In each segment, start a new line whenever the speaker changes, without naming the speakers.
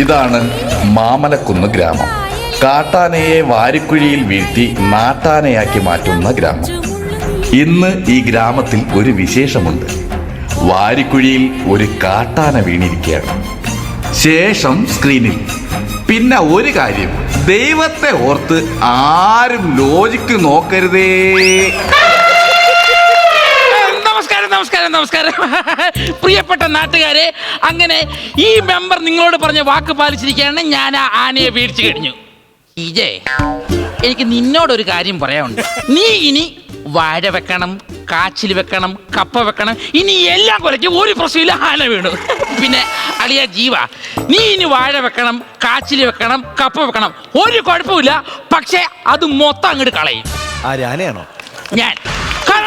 ഇതാണ് മാമലക്കുന്ന് ഗ്രാമം. കാട്ടാനയെ വാരിക്കുഴിയിൽ വീഴ്ത്തി നാട്ടാനയാക്കി മാറ്റുന്ന ഗ്രാമം. ഇന്ന് ഈ ഗ്രാമത്തിൽ ഒരു വിശേഷമുണ്ട്. വാരിക്കുഴിയിൽ ഒരു കാട്ടാന വീണിരിക്കുകയാണ്. ശേഷം സ്ക്രീനിൽ. പിന്നെ ഒരു കാര്യം. ദൈവത്തെ ഓർത്ത് ആരും ലോജിക്ക് നോക്കരുതേ.
നമസ്കാരം. പ്രിയപ്പെട്ട നാട്ടുകാരെ അങ്ങനെ ഈ മെമ്പർ നിങ്ങളോട് പറഞ്ഞ വാക്ക് പാലിച്ചിരിക്കുകയാണ് ഞാൻ ആ ആനയെ വീഴ്ച കഴിഞ്ഞു. ഇജേ എനിക്ക് നിന്നോടൊരു കാര്യം പറയാനുണ്ട്. നീ ഇനി വാഴ വെക്കണം കാച്ചിൽ വെക്കണം കപ്പ വെക്കണം ഇനി എല്ലാം കൊലയ്ക്കും ഒരു പ്രശ്നമില്ല ആന വീണു. പിന്നെ അളിയ ജീവ നീ ഇനി വാഴ വെക്കണം കാച്ചിൽ വെക്കണം കപ്പ വെക്കണം ഒരു കുഴപ്പമില്ല പക്ഷേ അത് മൊത്തം അങ്ങോട്ട് കളയും.
ആര് ആനയാണോ?
ഞാൻ.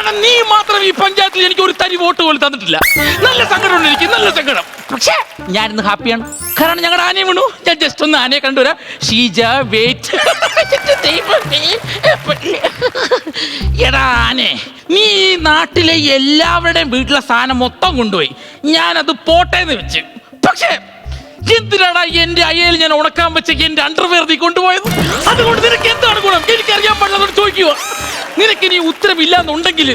കാരണം നീ മാത്രം ഈ പഞ്ചായത്തിൽ എനിക്ക് ഒരു തരി വോട്ട് പോലും തന്നിട്ടില്ല. നല്ല സങ്കടമുണ്ട് എനിക്ക് നല്ല സങ്കടം. പക്ഷേ ഞാൻ ഇന്ന് ഹാപ്പിയാണ് കാരണം ഞങ്ങളുടെ ആനയെ വീണു. ഞാൻ ജസ്റ്റ് ഒന്ന് ആനയെ കണ്ടുവരാം ഷീജ വെയിറ്റ് എടാ ആനെ നീ നാട്ടിലെ എല്ലാവരുടെയും വീട്ടിലെ സാധനം മൊത്തം കൊണ്ടുപോയി. ഞാനത് പോട്ടേന്ന് വെച്ച്. പക്ഷേ എന്തിനാടാ എന്റെ അയ്യയിൽ ഞാൻ ഉണക്കാൻ വെച്ച എന്റെ അണ്ടർവെയർ നീ കൊണ്ടുപോയത്? അതുകൊണ്ട് നിനക്ക് പാടില്ലെന്നോട് ചോദിക്കുക. നിനക്ക് ഇനി ഉത്തരവില്ലാന്നുണ്ടെങ്കിൽ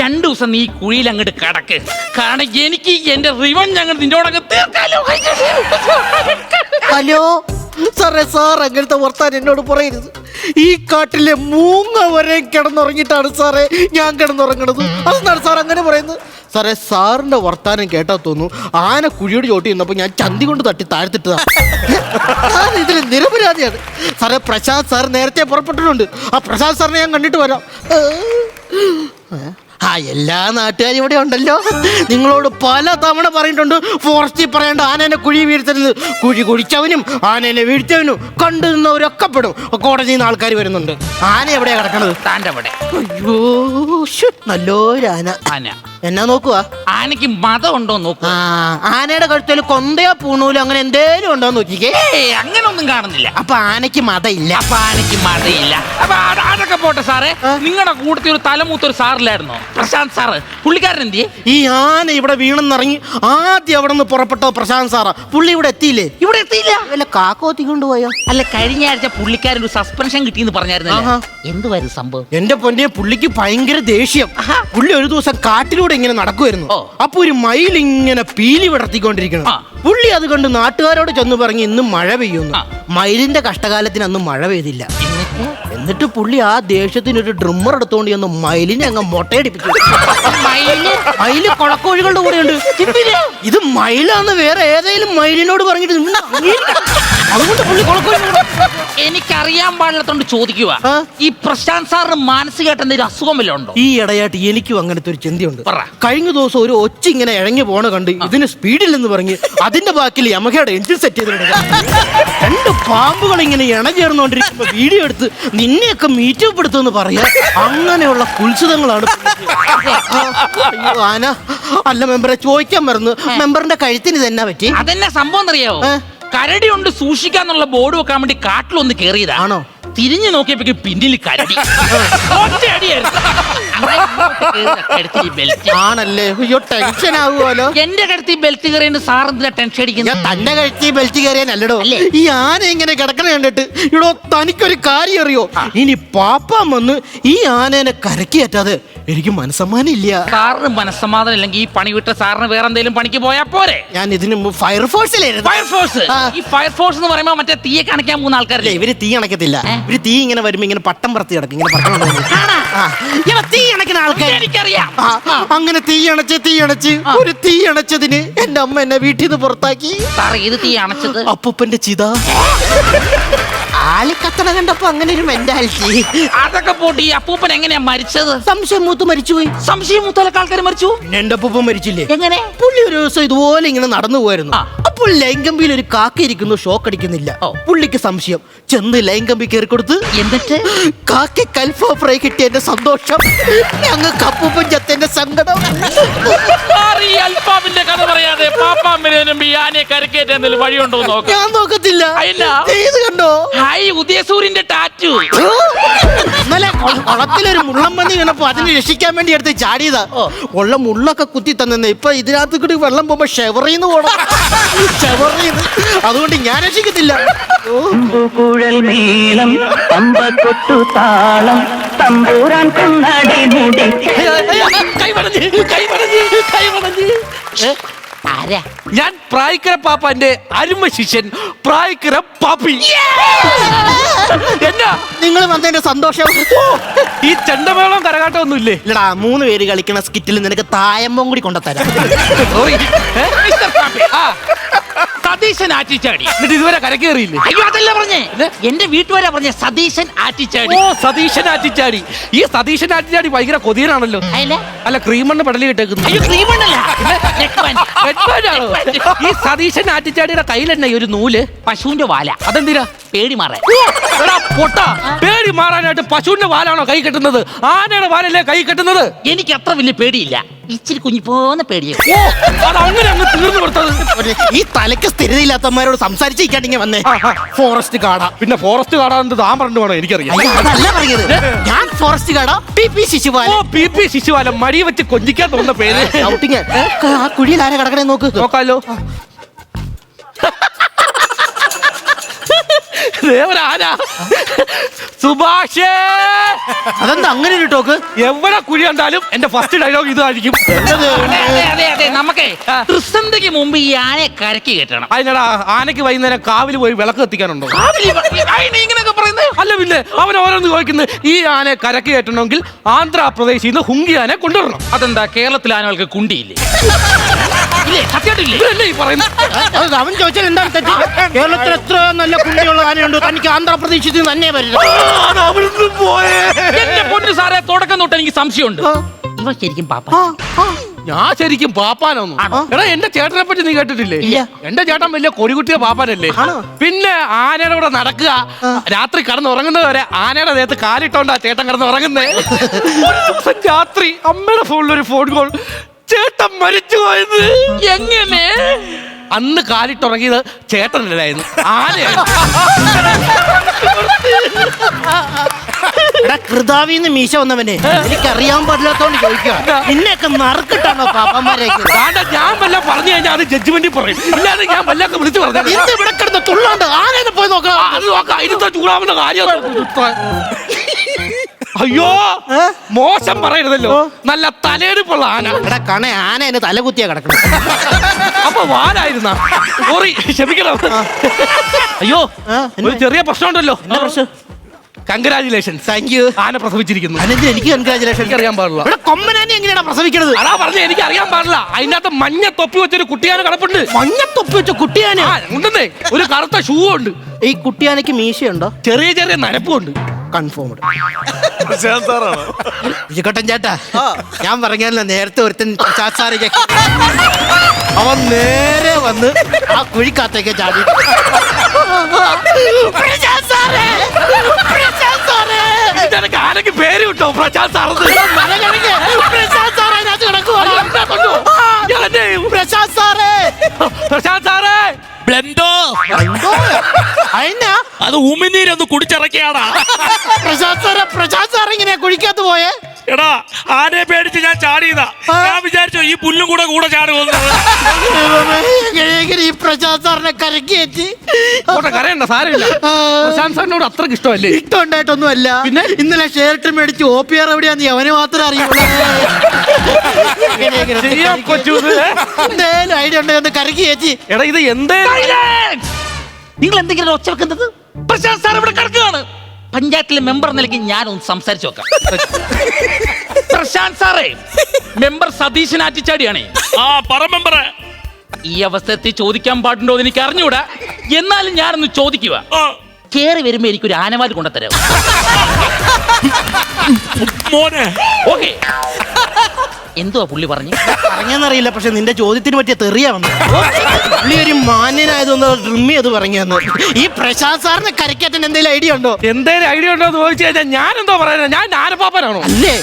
രണ്ടു ദിവസം നീ കുഴിയിൽ അങ്ങോട്ട് കടക്ക്. കാരണം എനിക്ക് എന്റെ റിവൺ ഞങ്ങൾ നിന്നോടങ്ങ് തീർക്കാലോ.
ഹലോ? സാറേ സാർ അങ്ങനത്തെ വർത്താൻ എന്നോട് പറയരുത്. ഈ കാട്ടിലെ മൂങ്ങ വരെ കിടന്നുറങ്ങിയിട്ടാണ് സാറേ ഞാൻ കിടന്നുറങ്ങണത്. അതെന്താണ് സാർ അങ്ങനെ പറയുന്നത്? സാറേ സാറിന്റെ വർത്താനം കേട്ടാ തോന്നുന്നു ആന കുഴിയോട് ചോട്ടി നിന്നപ്പോൾ ഞാൻ ചന്തി കൊണ്ട് തട്ടി താഴ്ത്തിട്ടതാ. സാർ ഇതിൽ നിരപരാധിയാണ്. സാറേ പ്രശാന്ത് സാർ നേരത്തെ പുറപ്പെട്ടിട്ടുണ്ട്. ആ പ്രശാന്ത് സാറിനെ ഞാൻ കണ്ടിട്ട് വരാം. ആ എല്ലാ നാട്ടുകാരും ഇവിടെ ഉണ്ടല്ലോ. നിങ്ങളോട് പല തവണ പറഞ്ഞിട്ടുണ്ട് ഫോറസ്റ്റിൽ പറയേണ്ട ആനേനെ കുഴി വീഴ്ത്തരുത്. കുഴി കുഴിച്ചവനും ആനേനെ വീഴ്ത്തവനും കണ്ടു നിന്നവരൊക്കെ പെടും. കോടതിയിൽ നിന്ന് ആൾക്കാർ വരുന്നുണ്ട്. ആന എവിടെയാണ് കിടക്കണത്?
താന്റെ അവിടെ.
അയ്യോ നല്ലൊരു ആന.
ആന.
എന്നാ നോക്കുക
ആനയ്ക്ക് മതം ഉണ്ടോ
നോക്കുക ആനയുടെ കഴുത്തിൽ കൊന്തയോ പൂണൂലോ അങ്ങനെ എന്തേലും ഉണ്ടോ നോക്കിക്കേ.
അങ്ങനെ ഒന്നും കാണുന്നില്ല.
അപ്പൊ ആനയ്ക്ക് മതയില്ല.
അപ്പൊ ആനയ്ക്ക് മതയില്ല. അപ്പൊ അത് അതൊക്കെ പോട്ടെ സാറേ. നിങ്ങളുടെ കൂട്ടത്തിൽ ഒരു തലമൂത്ത ഒരു സാറില്ലായിരുന്നോ? പ്രശാന്ത് സാറ് പുള്ളിക്കാരൻ എന്തിയെ?
ഈ ആന ഇവിടെ വീണെന്നിറങ്ങി ആദ്യം അവിടെ നിന്ന് പുറപ്പെട്ടോ പ്രശാന്ത് സാറാ. പുള്ളി ഇവിടെ എത്തിയില്ലേ?
ഇവിടെ എത്തിയില്ല.
അല്ല കാക്കോത്തി കൊണ്ടുപോയോ
അല്ല കഴിഞ്ഞ ആഴ്ച പുള്ളിക്കാരൻ ഒരു സസ്പെൻഷൻ കിട്ടിയെന്ന്
പറഞ്ഞായിരുന്നു.
എന്തുവായിരുന്നു സംഭവം?
എന്റെ പൊന്നെ പുള്ളിക്ക് ഭയങ്കര ദേഷ്യം. പുള്ളി ഒരു ദിവസം കാട്ടിലൂടെ ഇങ്ങനെ നടക്കുമായിരുന്നു. അപ്പൊ ഒരു മയിൽ ഇങ്ങനെ പീലി വിടർത്തിക്കൊണ്ടിരിക്കണം. പുള്ളി അത് കണ്ട് നാട്ടുകാരോട് ചെന്ന് പറഞ്ഞ് ഇന്ന് മഴ പെയ്യുന്നു. മയിലിന്റെ കഷ്ടകാലത്തിന് അന്ന് മഴ പെയ്തില്ല.
എന്നിട്ട്
പുള്ളി ആ ദേഷ്യത്തിന് ഒരു ഡ്രിമ്മർ എടുത്തോണ്ട് ചെന്ന് മയിലിനെ അങ്ങ് മൊട്ടയടിപ്പിച്ചു.
മയിൽ?
മയിൽ കൊളക്കോഴികളുടെ കൂടെയുണ്ട്. ഇത് മയിലാന്ന് വേറെ ഏതെങ്കിലും മയിലിനോട് പറഞ്ഞിട്ട്
എനിക്കറിയാൻ പാടില്ലാത്തോണ്ട് ചോദിക്കുക
ആ?
ഈ പ്രശാന്ത് സാറിന് മാനസികമായിട്ട് എന്തെങ്കിലും അസുഖം വല്ലതും ഉണ്ടോ?
ഈ ഇടയായിട്ട് എനിക്കും അങ്ങനത്തെ ഒരു ചിന്തയുണ്ട്.
പറ.
കഴിഞ്ഞ ദിവസം ഒരു ഒച്ച ഇങ്ങനെ ഇഴഞ്ഞു പോണ കണ്ട് ഇതിന് സ്പീഡിൽ സ്പീഡില്ലെന്ന് പറഞ്ഞ് അതിന്റെ ബാക്കിൽ യമഹയുടെ എഞ്ചിൻ സെറ്റ് ചെയ്തിട്ടുണ്ട് രണ്ട് പാമ്പുകൾ ഇങ്ങനെ ഇണചേർന്നുകൊണ്ടിരിക്കുമ്പോ വീഡിയോ എടുത്ത് നിന്നെയൊക്കെ മീറ്റപ്പെടുത്തുമെന്ന് പറയാ. അങ്ങനെയുള്ള കുത്സിതങ്ങളാണ് അയ്യോ, ആന. അല്ല മെമ്പറെ ചോദിക്കാൻ മറന്നു. മെമ്പറിന്റെ കഴുത്തിന് തന്നെ പറ്റി?
അതെന്നെ സംഭവം അറിയാവോ
ഏ?
കരടി ഉണ്ട് സൂക്ഷിക്കാന്നുള്ള ബോർഡ് വെക്കാൻ വേണ്ടി കാട്ടിലൊന്ന്
കയറിയതാണോ
തിരിഞ്ഞു നോക്കിയപ്പോ പിന്നിൽ കരടി. ഒറ്റയടിയായിരുന്നു.
ആണല്ലേ? അയ്യോ ടെൻഷൻ ആവുമല്ലോ.
എന്റെ കഴുത്തി ബെൽറ്റ് കയറിയ സാർ എന്തിനാ ടെൻഷൻ അടിക്കുന്നത്?
തന്നെ കഴുത്തി ബെൽറ്റ് കയറിയാനല്ലടോ
അല്ലേ?
ഈ ആന ഇങ്ങനെ കിടക്കണ കണ്ടിട്ട് ഇടോ തനിക്കൊരു കാര്യം അറിയോ? ഇനി പാപ്പാൻ വന്ന് ഈ ആനേനെ കരക്കി കയറ്റാതെ എനിക്ക് മനസ്സമ്മാനം ഇല്ല
സാറിന് മനസ്സമാധാനം ഇല്ലെങ്കിൽ ഈ പണി വിട്ട സാറിന് വേറെ എന്തെങ്കിലും പണിക്ക് പോയാ പോരെ?
ഞാൻ ഇതിന് മുമ്പ് ഫയർഫോഴ്സിലായിരുന്നു
ഫയർഫോഴ്സ്
ആ.
ഈ ഫയർഫോഴ്സ് എന്ന് പറയുമ്പോ മറ്റേ തീയെ കാണിക്കാൻ പോകുന്ന
അല്ലേ
ആൾക്കാരല്ലേ?
ഇവർ തീ അണക്കത്തില്ല? ഇവർ തീ ഇങ്ങനെ വരുമ്പോ ഇങ്ങനെ പട്ടം പറത്തി കിടക്കും ഇങ്ങനെ പട്ടം. ആ, ഇങ്ങനെ തീ അണക്കുന്ന ആൾക്കാർ
എനിക്കറിയാം
അങ്ങനെ തീ അണച്ച് തീ അണച്ച് ഒരു തീ അണച്ചതിന് എന്റെ അമ്മ എന്നെ വീട്ടിൽ നിന്ന് പുറത്താക്കി.
തീ അണച്ചത്?
അപ്പൂപ്പന്റെ ചിത. ആളി കത്തണ കണ്ടപ്പോ അങ്ങനെ ഒരു മെന്റാലിറ്റി
അതൊക്കെ പോട്ടി. അപ്പൂപ്പൻ എങ്ങനെയാ മരിച്ചത്?
സംശയം മൂത്ത് മരിച്ചുപോയി.
സംശയം മൂത്തലൊക്കെ ആൾക്കാർ മരിച്ചു?
പിന്നെ എന്റെ അപ്പൂപ്പൻ മരിച്ചില്ലേ?
എങ്ങനെ?
പുള്ളി ഒരു ദിവസം ഇതുപോലെ ഇങ്ങനെ നടന്നു പോയിരുന്നു. അപ്പോൾ ലൈംഗമ്പിയിൽ ഒരു കാക്ക ഇരിക്കുന്നു ഷോക്ക് അടിക്കുന്നില്ല. പുള്ളിക്ക് സംശയം. ചെന്ന് ലൈംഗമ്പി കയറി കൊടുത്ത്
എന്നിട്ട്
കാക്കി കൽഫോ ഫ്രൈ കിട്ടിയ എന്റെ സന്തോഷം. ഞങ്ങൾക്ക് അപ്പൂപ്പൻ ചത്തന്റെ സങ്കടം.
അൽഫാമിന്റെ കഥ പറയാതെ പാപ്പാമ്പിനും ആനയെ കരക്കേറ്റ് എന്തെങ്കിലും വഴിയുണ്ടോ എന്ന് നോക്കാം.
ഞാൻ നോക്കത്തില്ല.
അയ്യല്ല.
ചെയ്ത് കണ്ടോ?
Hi ഉദയസൂരിന്റെ tattoo.
കുളത്തിലൊരു മുള്ളം പന്നി വീണപ്പോ അതിനെ രക്ഷിക്കാൻ വേണ്ടി എടുത്ത് ചാടിയതാ. ഉള്ള മുള്ളൊക്കെ കുത്തി തന്നെ ഇപ്പൊ ഇതിനകത്ത് കൂടി വെള്ളം പോകുമ്പോ ഷെവറിന്ന് പോണം. ഷെവറിന്ന്. അതുകൊണ്ട് ഞാൻ രക്ഷിക്കത്തില്ല. ഓ,
കുഴൽ തമ്പക്കൊട്ടു താളം തമ്പൂരാൻ കണ്ണാടി മുടി.
കൈ കൈ കൈ
ആരാ?
ഞാൻ പ്രായക്കര പാപ്പാന്റെ അരുമ ശിഷ്യൻ പ്രായക്കര പാപ്പി. എന്നാ?
നിങ്ങൾ വന്നതിന്റെ സന്തോഷം.
ഈ ചെണ്ടമേളം കരകാട്ടം ഒന്നും ഇല്ലേ
ഇല്ലടാ മൂന്ന് പേര് കളിക്കണ സ്കിറ്റിൽ നിനക്ക് തായമ്പം കൂടി കൊണ്ടുതരാം
സോറി
മിസ്റ്റർ പാപ്പി, ആ, സതീശൻ ആറ്റിച്ചാടി.
എന്നിട്ട് ഇതുവരെ കരക്കേറിയില്ലേ?
അയ്യോ അതല്ല പറഞ്ഞേ. എന്റെ വീട്ടുകാരാ പറഞ്ഞേ സതീശൻ ആറ്റിച്ചാടി.
ഓ സതീശൻ ആറ്റിച്ചാടി. ഈ സതീശൻ ആറ്റിച്ചാടി ഭയങ്കര കൊതിയനാണല്ലോ.
അയല?
അല്ല ക്രീമണ്ണ് പെടലി കിട്ടേക്കുന്നു
അയ്യോ ക്രീമണ്ണല്ല.
വെട്ടാനാണോ? ഈ സതീശൻ ആറ്റിച്ചാടിയുടെ കയ്യിലെന്നെ ഒരു നൂൽ?
പശുവിന്റെ വാല.
അതെന്തിനാ?
പേടി മാറാൻ.
ഓ, എടാ പൊട്ട. പേടി മാറാനായിട്ട് പശുവിന്റെ വാലാണോ കൈ കെട്ടുന്നത്? ആനയുടെ വാലല്ലേ കൈ കെട്ടുന്നത്?
എനിക്ക് അത്ര വലിയ പേടിയില്ല. ഇച്ചിരി കുഞ്ഞിപ്പോന്ന് പോന്ന പേടിയാ.
ഓ അത് അങ്ങനെ അങ്ങ് തീർന്നു കൊടുത്തത്.
ഈ തലയ്ക്ക് സ്ഥിരതയില്ലാത്തമാരോട് സംസാരിച്ചിരിക്കാണ്ടിങ്ങ വന്നേ. ഫോറസ്റ്റ് കാടാ.
പിന്നെ ഫോറസ്റ്റ് കാടാണെന്ന് താൻ പറഞ്ഞു വേണോ എനിക്കറിയാം.
അയ്യോ, അതല്ല പറഞ്ഞത്. ഞാൻ ഫോറസ്റ്റ് കാടാ പി പി ശിശുപാലൻ.
ഓ പി പി ശിശുവാലം മടി വെച്ച് കൊഞ്ചിക്കാൻ തോന്നുന്ന പേര്.
ഔട്ടിങ്. ആ കുഴിയിൽ ആരെ കിടക്കണേ നോക്ക്.
നോക്കാലോ. ദേവരാന സുഭാഷേ.
അതെന്താ അങ്ങനെ ഒരു ടോക്ക്?
എവിടെ കുഴി കണ്ടാലും എന്റെ ഫസ്റ്റ് ഡയലോഗ് ഇതായിരിക്കും.
അതെ അതെ അതെ തൃസന്ധിക്ക് മുമ്പ് ഈ ആനയെ കരക്കി കയറ്റണം.
അതിനടാ ആനയ്ക്ക് വൈകുന്നേരം കാവിൽ പോയി വിളക്ക് കത്തിക്കാനുണ്ടോ?
ഇങ്ങനെയൊക്കെ പറയുന്നത്?
അല്ല പിന്നെ അവൻ ഓരോന്ന് ചോദിക്കുന്നത് ഈ ആനയെ കരക്ക് കയറ്റണമെങ്കിൽ ആന്ധ്രാപ്രദേശിൽ നിന്ന് ഹുങ്കി ആനെ കൊണ്ടുവരണം.
അതെന്താ കേരളത്തിലെ ആനകൾക്ക് കുണ്ടിയില്ലേ? ഇല്ലേ സത്യമായിട്ടില്ലേ?
ഇതല്ലേ ഈ പറയുന്നത്?
അത് അവൻ ചോദിച്ചാൽ എന്താണ് തെറ്റ്? കേരളത്തിൽ എത്ര നല്ല കുട്ടിയുള്ള ആനയുണ്ട് തനിക്ക് ആന്ധ്രാപ്രദേശിൽ നിന്ന് തന്നെ
പോയേ.
എന്റെ പൊന്നു സാറേ തുടക്കം തൊട്ട് എനിക്ക് സംശയമുണ്ട്. ഇവ ശരിക്കും പാപ്പ.
ഞാൻ ശരിക്കും പാപ്പാനൊന്നും. എടാ എന്റെ ചേട്ടനെ പറ്റി നീ കേട്ടിട്ടില്ലേ? എന്റെ ചേട്ടൻ വലിയ കൊടികുട്ടിയ പാപ്പാനല്ലേ? പിന്നെ ആനയുടെ കൂടെ നടക്കുക. രാത്രി കടന്നുറങ്ങുന്നത് ഉറങ്ങുന്നവരെ ആനയുടെ ദേഹത്ത് കാലിട്ടോണ്ടാ ചേട്ടൻ കിടന്ന് ഉറങ്ങുന്നേ ഒരു ദിവസം രാത്രി അമ്മയുടെ ഫോണിൽ ഒരു ഫോൺ കോൾ ചേട്ടൻ മരിച്ചു പോയത്.
എങ്ങനെ?
അന്ന് കാലിട്ടുറങ്ങിയത് ചേട്ടനല്ലായിരുന്നു ആനയായിരുന്നു
എടാ കൃതാവിന്ന് മീശ വന്നവനെ. എനിക്കറിയാൻ പാടില്ലാത്തോണ്ട് ചോദിക്കുക നിന്നെയൊക്കെ നറുക്കിട്ടാണോ പാപ്പന്മാരേക്ക്
ഞാൻ വല്ല പറഞ്ഞു കഴിഞ്ഞാൽ അത് ജഡ്ജ്മെന്റിൽ പറയും. ഇല്ലാതെ ഞാൻ വല്ലൊക്കെ വിളിച്ചു പറഞ്ഞു
എന്ത് ഇവിടെ കിടന്ന് തുള്ളാണ്ട് ആനേനെ പോയി നോക്കാം.
അത് നോക്കാം. ചൂടാവുന്ന കാര്യം അയ്യോ മോശം പറയരുതല്ലോ. നല്ല തലയെടുപ്പുള്ള ആന.
എടാ കണ ആന ആനേനെ തലകുത്തിയാ കിടക്കണം.
അപ്പൊ വാലായിരുന്ന? സോറി ക്ഷമിക്കണം. അയ്യോ ഒരു ചെറിയ പ്രശ്നമുണ്ടല്ലോ.
എന്നാ പ്രശ്നം
കൺഗ്രാചുലേഷൻസ്
താങ്ക് യു
ആന പ്രസവിച്ചിരിക്കുന്നു.
അനന്ത് എനിക്ക് കൺഗ്രാചുലേഷൻ
എനിക്കറിയാൻ പാടില്ല.
ഇവിടെ കൊമ്പനാനെ എങ്ങനെയാണ് പ്രസവിക്കണത്?
അതാ പറഞ്ഞ എനിക്ക് അറിയാൻ പാടില്ല. അതിനകത്ത് മഞ്ഞ തൊപ്പി വെച്ചൊരു കുട്ടിയാന കിടപ്പുണ്ട്.
മഞ്ഞത്തൊപ്പി വെച്ച കുട്ടിയാന?
ഉണ്ടെന്നേ. ഒരു കറുത്ത ഷൂ ഉണ്ട്.
ഈ കുട്ടിയാനയ്ക്ക് മീശയുണ്ടോ?
ചെറിയ ചെറിയ നരപ്പും ഉണ്ട്
കൺഫേംഡ് വിജയക്കട്ടൻ ചേട്ടാ. ഞാൻ പറഞ്ഞല്ലോ നേരത്തെ ഒരുത്തൻ പ്രസാദ് സാറ് അവൻ നേരെ വന്ന് ആ കുഴിക്കാത്തേക്ക് ചാടി.
ഇതിനിടയ്ക്ക് ആനയ്ക്ക് പേര് കിട്ടോ? പ്രശാന്ത് സാറത്
പ്രശാന്ത് സാറേ അതിനകത്ത് കിടക്കുവാണ്. പ്രശാന്ത്? സാറേ.
പ്രശാന്ത് സാറേ
ബ്ലെൻഡോ? അത് ഉമിനീരൊന്ന് കുടിച്ചിറക്കിയാടാ.
പ്രശാന്ത് സാറേ പ്രശാന്ത് സാർ ഇങ്ങനെ കുഴിക്കാത്ത പോയേ?
എടാ ആരെ പേടിച്ച് ഞാൻ ചാടിയതാ? ഞാൻ വിചാരിച്ചു ഈ പുല്ലും കൂടെ കൂടെ ചാടുമെന്ന്
എങ്ങനെയെങ്കിലും ഈ പ്രസാദ് സാറിനെ കരക്കി വെച്ച്
പോട്ടെ കരയണ്ട സാരമില്ല. പ്രശാന്ത് സാറിനോട് അത്രയ്ക്ക് ഇഷ്ടമല്ലേ?
ഇഷ്ടമുണ്ടായിട്ടൊന്നും അല്ല
പിന്നെ?
ഇന്നലെ ഷേർട്ട് മേടിച്ച് ഒ പി ആർ എവിടെയാന്ന് അവന് മാത്രം അറിയുള്ളൂ? എന്തേലും ഐഡിയ ഉണ്ടെന്ന് കരക്കി ചേച്ചി
എടാ ഇത് എന്തേ
നിങ്ങൾ എന്തെങ്കിലും ഒച്ച വെക്കുന്നത്? പ്രശാന്ത് സാർ ഇവിടെ കിടക്കുകയാണ് പഞ്ചായത്തിലെ മെമ്പർ നിലയ്ക്ക് ഞാനൊന്ന് സംസാരിച്ചു നോക്കാം. പ്രശാന്ത് സാറേ മെമ്പർ സതീശൻ ആറ്റിച്ചാടിയാണേ.
ആ പറ മെമ്പറെ.
ഈ അവസ്ഥത്തിൽ ചോദിക്കാൻ പാടുണ്ടോ എന്ന് എനിക്ക് അറിഞ്ഞൂടാ. എന്നാലും ഞാനൊന്ന് ചോദിക്കുക കേറി വരുമ്പോ എനിക്കൊരു ആനവാൽ കൊണ്ടുത്തരാം
മോനെ.
ഓക്കെ. എന്തുവാ പുള്ളി പറഞ്ഞു?
പറഞ്ഞെന്നറിയില്ല പക്ഷെ നിന്റെ ചോദ്യത്തിന് പറ്റിയ തെറിയാ വന്നു പുള്ളി ഒരു മാന്യനായതൊന്ന് ഡ്രിമ്മി അത് പറഞ്ഞു തന്നു ഈ പ്രശാന്ത് സാറിന് കരക്കത്തിന് എന്തെങ്കിലും ഐഡിയ ഉണ്ടോ?
എന്തേലും ഐഡിയ ഉണ്ടോ എന്ന് ചോദിച്ചു കഴിഞ്ഞാൽ ഞാൻ എന്തോ പറയുന്നത് ഞാൻ നാനപ്പാപ്പനാണോ
അല്ലേ.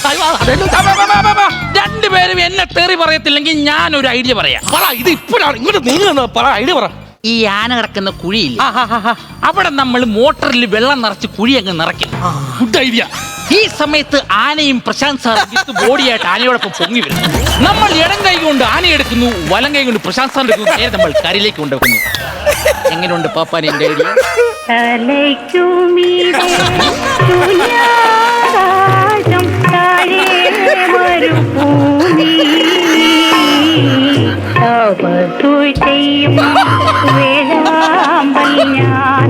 രണ്ടുപേരും എന്നെ തെറി പറയത്തില്ലെങ്കിൽ ഞാൻ ഒരു ഐഡിയ പറയാം.
പറ ഇത് ഇപ്പോഴാണ് ഇങ്ങോട്ട് നീങ്ങുന്ന പറ ഐഡിയ പറ.
ഈ ആന കിടക്കുന്ന കുഴിയില്ല. അവിടെ നമ്മൾ മോട്ടറിൽ വെള്ളം നിറച്ച് കുഴി അങ്ങ് നിറയ്ക്കും.
ഗുഡ് ഐഡിയ
ഈ സമയത്ത് ആനയും പ്രശാന്ത് സാർ ബോഡിയായിട്ട് ആനയോടൊപ്പം പൊങ്ങി വരും. നമ്മൾ ഇടം കൈ കൊണ്ട് ആനയെ എടുക്കുന്നു വലം കൈ കൊണ്ട് പ്രശാന്ത് സാറിന്റെ എടുക്കുന്നു നേരെ നമ്മൾ കരയിലേക്ക് കൊണ്ടുവെക്കുന്നു എങ്ങനെയുണ്ട് പാപ്പാൻ എന്റെ ഐഡിയ
തപസ്സു ചെയ്യും ഞാൻ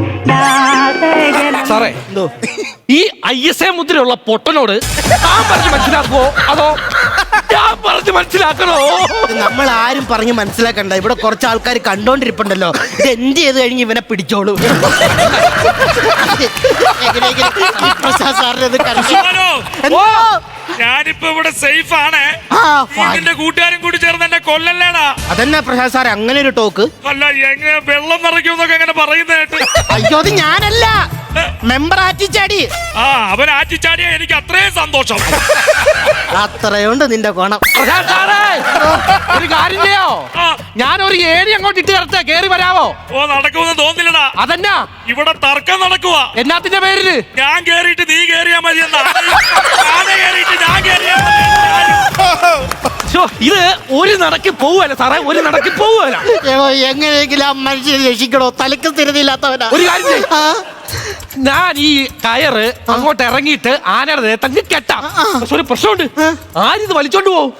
ഈ ഐ എസ് എ മുദ്രയുള്ള പൊട്ടനോട് താൻ പറഞ്ഞ് മനസ്സിലാക്കുവോ അതോ ഞാൻ പറഞ്ഞ് മനസ്സിലാക്കണോ?
നമ്മൾ ആരും പറഞ്ഞ് മനസ്സിലാക്കണ്ട. ഇവിടെ കുറച്ച് ആൾക്കാർ കണ്ടോണ്ടിരിപ്പുണ്ടല്ലോ. ഇത് എന്ത് ചെയ്ത് കഴിഞ്ഞ് ഇവനെ പിടിച്ചോളൂ? എങ്ങനെയെങ്കിലും ഈ പ്രസാദ് സാറിനെ കരക്കി-
ഹലോ
എന്തോ?
ഞാനിപ്പോ ഇവിടെ സേഫ് ആണ്.
ആ,
നീ
ഫാ-
കൂട്ടുകാരും കൂടി ചേർന്ന് എന്നെ കൊല്ലല്ലേടാ?
അതെന്നാ പ്രസാദ് സാർ അങ്ങനെ ഒരു ടോക്ക്
അല്ല എങ്ങനെ വെള്ളം നിറയ്ക്കുമെന്നൊക്കെ അങ്ങനെ പറയുന്നതായിട്ട്
അയ്യോ അത് ഞാനല്ല. മെമ്പർ ആറ്റിച്ചാടി.
ആ അവൻ ആറ്റിച്ചാടിയ എനിക്ക് അത്രയും സന്തോഷം.
അത്രയുണ്ട് നിന്റെ കോണം
ഒരു കാര്യം ചെയ്യോ
ആ.
ഞാൻ ഒരു ഏണി അങ്ങോട്ട് ഇട്ട് കിടത്ത കേറി വരാവോ?
ഓ നടക്കുമെന്ന് തോന്നില്ലടാ.
അതെന്നാ?
ഇവിടെ തർക്കം നടക്കുവാ.
എന്നാത്തിന്റെ പേരിൽ?
ഞാൻ കേറിയിട്ട് നീ കേറിയാ മതി എന്നാ. കേറിയിട്ട് ഞാൻ കേറിയാ മതി
ശ്ശോ, ഇത് ഒരു നടക്കി പോവല്ല സാറേ ഒരു നടക്കി
പോവല്ല എങ്ങനെയെങ്കിലും ആ മനുഷ്യനെ രക്ഷിക്കണോ? തലക്ക് സ്ഥിരതയില്ലാത്തവനാ.
ഒരു കാര്യം ചെയ്യ്.
ആ,
ഞാൻ ഈ കയറ് അങ്ങോട്ട് ഇറങ്ങിയിട്ട് ആനയുടെ ദേഹത്തങ്ങ് കെട്ടാം. പക്ഷെ ഒരു പ്രശ്നമുണ്ട്. ആരിത് വലിച്ചോണ്ട് പോവും?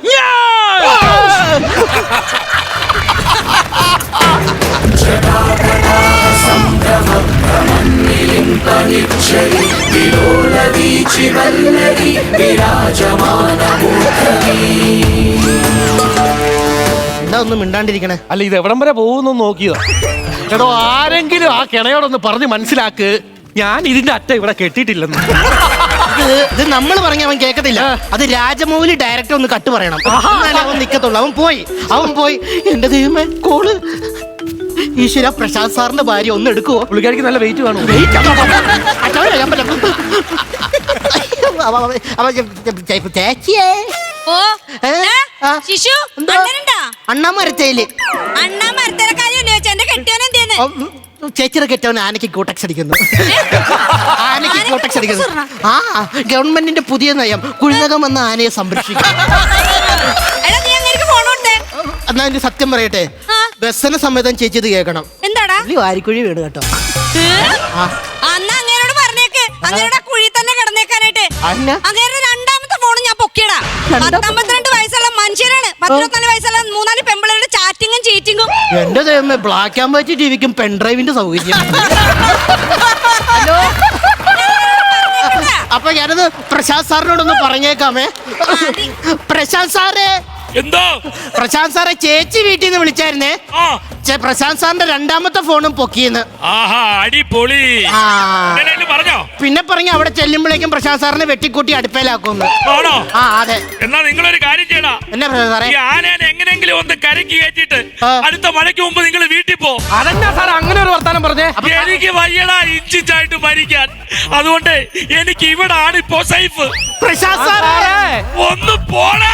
എന്താ ഒന്നും മിണ്ടാണ്ടിരിക്കണേ?
അല്ല ഇത് എവിടം വരെ പോകുന്നു നോക്കിയതാ. എടോ ആരെങ്കിലും ആ കിണയോടൊന്ന് പറഞ്ഞ് മനസ്സിലാക്ക്. ഞാൻ ഇതിന്റെ അറ്റ ഇവിടെ കെട്ടിയിട്ടില്ലെന്ന്.
ഇത് ഇത് നമ്മൾ പറഞ്ഞ അവൻ കേൾക്കത്തില്ല അത് രാജമൗലി ഡയറക്ടർ ഒന്ന് കട്ട് പറയണം. എന്നാലേ അവൻ നിക്കത്തുള്ളൂ. അവൻ പോയി. അവൻ പോയി. എന്റെ ദൈവമേ കോൾ. ഈശ്വര പ്രശാന്ത് സാറിന്റെ ഭാര്യ ഒന്ന് എടുക്കുവോ?
പുള്ളിക്കാരിക്ക് നല്ല വെയിറ്റ് കാണും
വെയിറ്റ് അമ്മ, അമ്മ, അമ്മ. അച്ഛാ, ഞാൻ പറ്റാ. അവ, അവ, അവ, ചേച്ചിയേ.
ഓ
ഏ?
ദാ,
ആ.
ശിശു
എന്തോ?
അണ്ണനുണ്ടാ?
അണ്ണാ മരത്തേൽ.
അണ്ണ എന്റെ
ചേച്ചിയുടെ കെട്ടവൻ ആനയ്ക്ക് കൂട്ടക്സ് അടിക്കുന്നു. ആനയ്ക്ക് കൂട്ടക്സ് അടിക്കുന്നു. ആ ഗവൺമെന്റിന്റെ പുതിയ നയം കുഴിനകം എന്ന ആനയെ സംരക്ഷിക്കും.
എടാ നീ അങ്ങനെ ഫോൺ കൊടുത്തേ.
എന്നാ എന്റെ സത്യം പറയട്ടെ?
ആ.
ബസ്സിന് സമേതം ചേച്ചി ഇത് കേൾക്കണം.
എന്താടാ?
വാരിക്കുഴി വീട് കേട്ടോ.
ഏ?
ആ.
അന്ന് അങ്ങേരോട് പറഞ്ഞേക്ക്. അങ്ങേരുടെ കുഴി തന്നെ കിടന്നേക്കാനായിട്ട്? അങ്ങേരുടെ രണ്ടാമത്തെ ഫോൺ ഞാൻ പൊക്കിയടാ. പത്തിരുപത്തിനാല് വയസ്സുള്ള മൂന്നാൽ പെമ്പിളുടെ ചാറ്റിങ്ങും ചീറ്റിങ്ങും.
എന്റെ ദൈവമേ ബ്ലാക്ക് ആൻഡ് വൈറ്റ് ടിവിക്കും പെൺഡ്രൈവിന്റെ സൗകര്യം. അപ്പൊ ഞാനത് പ്രശാന്ത് സാറിനോടൊന്ന് പറഞ്ഞേക്കാമേ. പ്രശാന്ത് സാറേ.
എന്താ?
പ്രശാന്ത് സാറെ ചേച്ചി വീട്ടിൽ നിന്ന് വിളിച്ചായിരുന്നേ. ചെ- പ്രശാന്ത് സാറിന്റെ രണ്ടാമത്തെ ഫോണും പൊക്കിയെന്ന്.
ആഹാ അടിപൊളി.
ആ.
പറഞ്ഞോ?
പിന്നെ പറഞ്ഞു അവിടെ ചെല്ലുമ്പോഴേക്കും പ്രശാന്ത് സാറിനെ വെട്ടിക്കൂട്ടി അടുപ്പയിലാക്കുന്നു
ആണോ?
ആ അതെ.
എന്നാ നിങ്ങളൊരു കാര്യം ചെയ്യടാ.
എന്നാ പ്രശാന്ത് സാറേ?
ഈ ആനേനെ എങ്ങനെങ്കിലും ഒന്ന് കരയ്ക്ക് കയറ്റിട്ട്
ആ.
അടുത്ത മഴയ്ക്ക് മുമ്പ് നിങ്ങൾ വീട്ടിൽ പോ.
അതെന്നാ സാർ അങ്ങനെ ഒരു വർത്താനം പറഞ്ഞേ?
എനിക്ക് വയ്യടാ ഇഞ്ചിച്ചായിട്ട് മരിക്കാൻ. അതുകൊണ്ട് എനിക്ക് ഇവിടെ ആണ് ഇപ്പോ സേഫ്.
പ്രശാന്ത് സാറേ.
സാറേ
ഒന്ന് പോടാ.